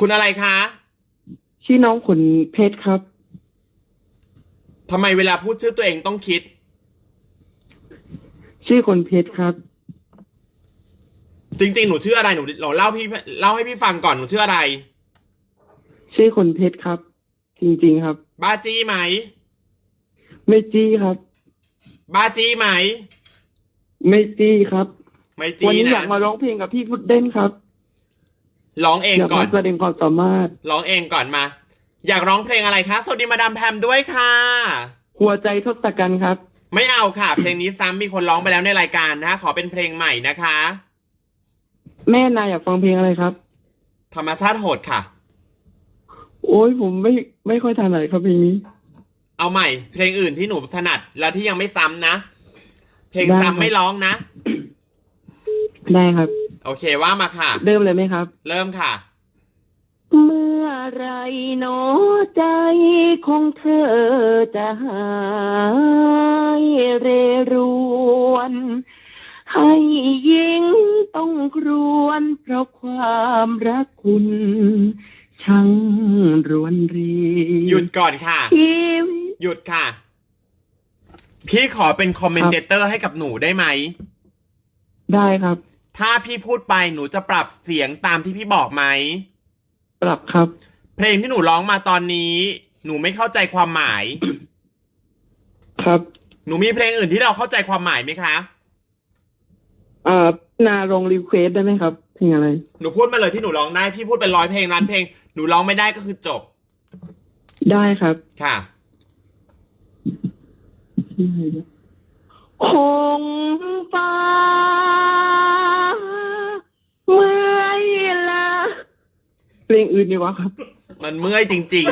คุณอะไรคะชื่อน้องขนเพชรครับ ทำไมเวลาพูดชื่อตัวเองต้องคิด ชื่อขนเพชรครับ จริง ๆ หนูชื่ออะไรหนูเราเล่าพี่เล่าให้พี่ฟังก่อนหนูชื่ออะไร ชื่อขนเพชรครับ จริงๆครับ บ้าจี้ไหม ไม่จี้ครับ บ้าจี้ไหม ไม่จี้ครับ ไม่วันจี้นี้อยานะ กมาร้องเพลงกับพี่พุดเด้นครับ ร้องเองอยากก่อมานแสดงความสามารถ ร้องเองก่อนมา อยากร้องเพลงอะไรคะสวัสดีมาดามแพมด้วยค่ะ หัวใจทศกัณฐ์ครับ ไม่เอาค่ะ เพลงนี้ซ้ำมีคนร้องไปแล้วในรายการนะคะขอเป็นเพลงใหม่นะคะ แม่นายอยากฟังเพลงอะไรครับ ธรรมชาติโหดค่ะ โอ้ยผมไม่ไม่ค่อยถนัดครับเพลงนี้ เอาใหม่ เพลงอื่นที่หนูถนัดแล้วที่ยังไม่ซ้ำนะ เพลงได้ครัซ้ำบไม่ร้องนะ ได้ครับ โอเคว่ามาค่ะ เริ่มเลยไหมครับ เริ่มค่ะ เมื่อไรหนอใจของเธอจะหายเรรวนให้ยิงต้องครวนเพราะความรักคุณช่างรวนรีหยุดก่อนค่ะ ชีวิตหยุดค่ะ พี่ขอเป็นคอมเมนเตเตอร์ให้กับหนูได้ไหม ได้ครับ ถ้าพี่พูดไปหนูจะปรับเสียงตามที่พี่บอกไหม ปรับครับ เพลงที่หนูร้องมาตอนนี้ หนูไม่เข้าใจความหมาย ครับ หนูมีเพลงอื่นที่เราเข้าใจความหมายไหมคะ เอ่อนาลงรีเควสได้ไหมครับเพลงอะไร หนูพูดมาเลยที่หนูร้องได้ พี่พูดเป็นร้อยเพลงล้านเพลง หนูร้องไม่ได้ก็คือจบ ได้ครับ ค่ะ คงฟ้า เมื่อยละเพลงอื่นดีกว่าครับ มันเมื่อยจริง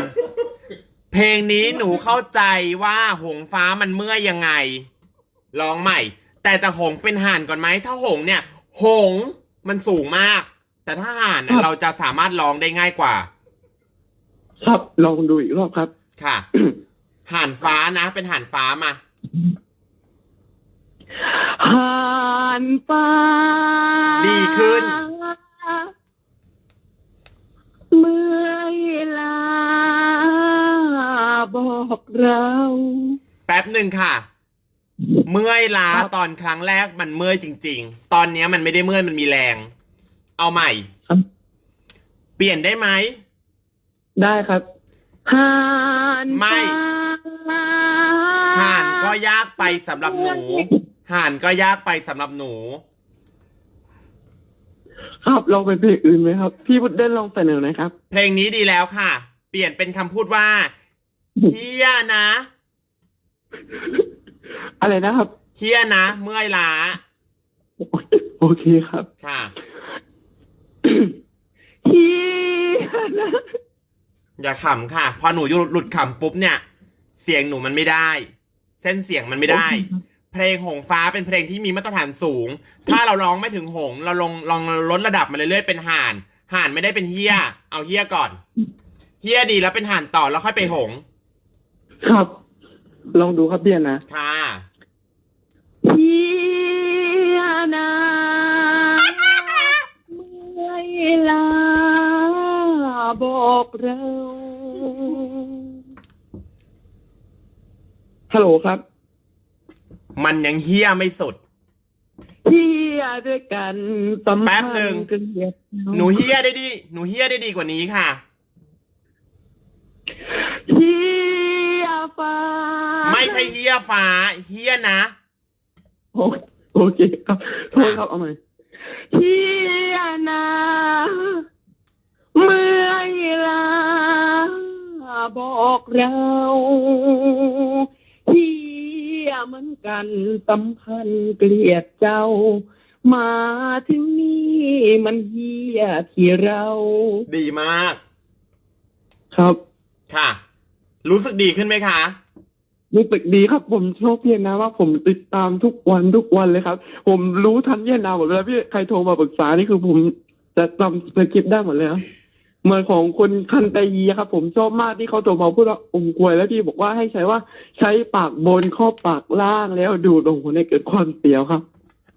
ๆ เพลงนี้หนูเข้าใจว่าหงฟ้ามันเมื่อยยังไงร้องใหม่ แต่จะหงเป็นห่านก่อนไหม ถ้าหงเนี่ย หงมันสูงมาก แต่ถ้าห่านน่ะครับ เราจะสามารถร้องได้ง่ายกว่า ครับลองดูอีกรอบครับ ค่ะ ห่านฟ้านะ เป็นห่านฟ้ามา หาน ฟ้า ดีขึ้น เมื่อยลาบอกเรา แป๊บหนึ่งค่ะ เมื่อยล้าครับ ตอนครั้งแรกมันเมื่อยจริง ๆ ตอนเนี้ยมันไม่ได้เมื่อยมันมีแรง เอาใหม่ ครับเปลี่ยนได้ไหม ได้ครับหานไม่ฟ้าห่านก็ยากไปสำหรับหนู ห่านก็ยากไปสำหรับหนู ครับลองเป็นเพลงอื่นไหมครับ พี่พุดเดิ้ลลองเสนอหน่อยครับ เพลงนี้ดีแล้วค่ะ เปลี่ยนเป็นคำพูดว่าเฮียนะอะไรนะครับ เฮียนะ เมื่อยล้าโอเคครับ ค่ะเฮียนะอย่าขำค่ะ พอหนูหลุดขำปุ๊บเนี่ย เสียงหนูมันไม่ได้ เส้นเสียงมันไม่ได้เพลงหงฟ้าเป็นเพลงที่มีมาตรฐานสูง ถ้าเราร้องไม่ถึงหง เราลงลองลดระดับมาเรื่อยๆเป็นห่าน ห่านไม่ได้เป็นเฮียเอาเฮียก่อนเฮียดีแล้วเป็นห่านต่อแล้วค่อยไปหง ครับ ลองดูครับเบียร์นะค่ะเฮียนะเมื่อยลาบอกเราฮัลโหลครับ มันยังเฮียไม่สุด เฮียด้วยกันสัมแป๊พันบหนึ่งธ์กันเดียวหนูเฮียได้ดี หนูเฮียได้ดีกว่านี้ค่ะ เฮียฟ้าไม่ใช่เฮียฟ้าเฮียนะ โอโอเคครับโทษครับเอาใหม่เฮียนะเมื่อยลาบอกเราเฮีย เหมือนกันสัมพันธ์เกลียดเจ้า มาถึงนี่มันเฮียที่เรา ดีมาก ครับค่ะ รู้สึกดีขึ้นไหมคะ รู้สึกดีครับ ผมโชคดีนะว่าผมติดตามทุกวันทุกวันเลยครับ ผมรู้ทันเยนนาหมดเลยพี่ใครโทรมาปรึกษานี่คือผมจะจำสคริปต์ได้หมดเลยครับ เหมือนของคุณคันตยีครับ ผมชอบมากที่เขาโทรมาพูดว่าอมกลวยแล้วพี่บอกว่าให้ใช้ว่าใช้ปากบนครอบปากล่างแล้วดูดลงหัวในเกิดความเสียวครับ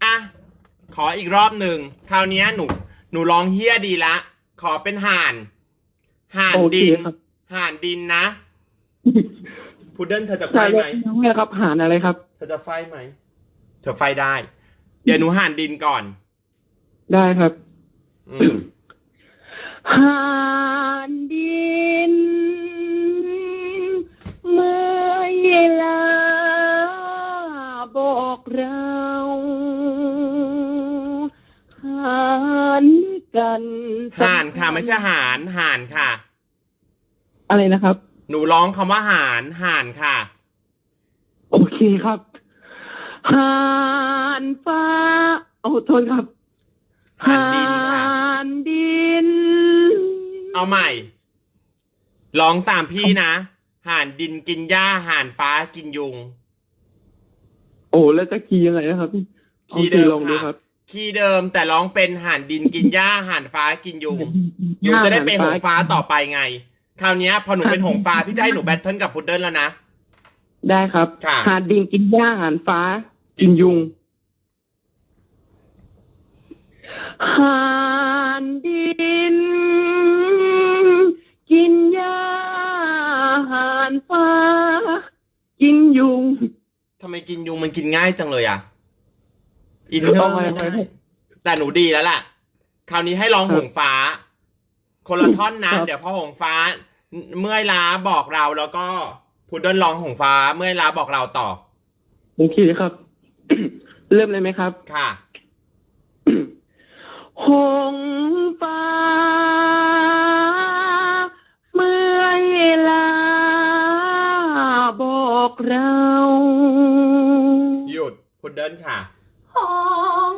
อะ ขออีกรอบหนึ่งคราวเนี้ยหนู หนูร้องเฮียดีละ ขอเป็นห่าน ห่านโอเคดิน ครับ ห่านดินนะ พุดเดิ้ลเธอจะไฟใช่ไหมน้องแม่ครับหารอะไรครับ เธอจะไฟไหม เธอไฟได้ เดี๋ยวหนูห่านดินก่อน ได้ครับ อืม หานดิน เมื่อเวลาบอกเราหานกันห่านค่ะ ไม่ใช่ห่านห่านค่ะ อะไรนะครับ หนูร้องคำว่าห่านห่านค่ะ โอเคครับหานฟ้า โอ้โทษครับห่านดินค่ะนดิน เอาใหม่ ร้องตามพี่นะ ห่านดินกินหญ้า ห่านฟ้ากินยุง โอ้แล้วจะคีย์ยังไงนะครับพี่คีย์เดิมลองดูค่ะครับคีย์เดิมแต่ร้องเป็นห่านดินกินหญ้า ห่านฟ้ากินยุง หนูจะได้เป็นหงฟ้าต่อไปไง คราวเนี้ยพอหนูเป็นหงฟ้าพี่จะให้หนูแบทเทิลกับพุดเดิ้ลแล้วนะ ได้ครับค่ะ หาดดินกินหญ้าหานฟ้า กินยุง กินยุงมันกินง่ายจังเลยอะ อินเนอเอาร์ไว้ไม่ได้ไว้แต่หนูดีแล้วล่ะ คราวนี้ให้ลองครับหงฟ้า คนละท่อนนะครับเดี๋ยวพอหงฟ้า เมื่อยล้าบอกเราแล้วก็พุดเดิ้ลลองหงฟ้า เมื่อยล้าบอกเราต่อโอเคครับ เริ่มเลยไหมครับ ค่ะหงฟ้า เมื่อเวลาบอกเราหยุด คุดเดินค่ะ หอง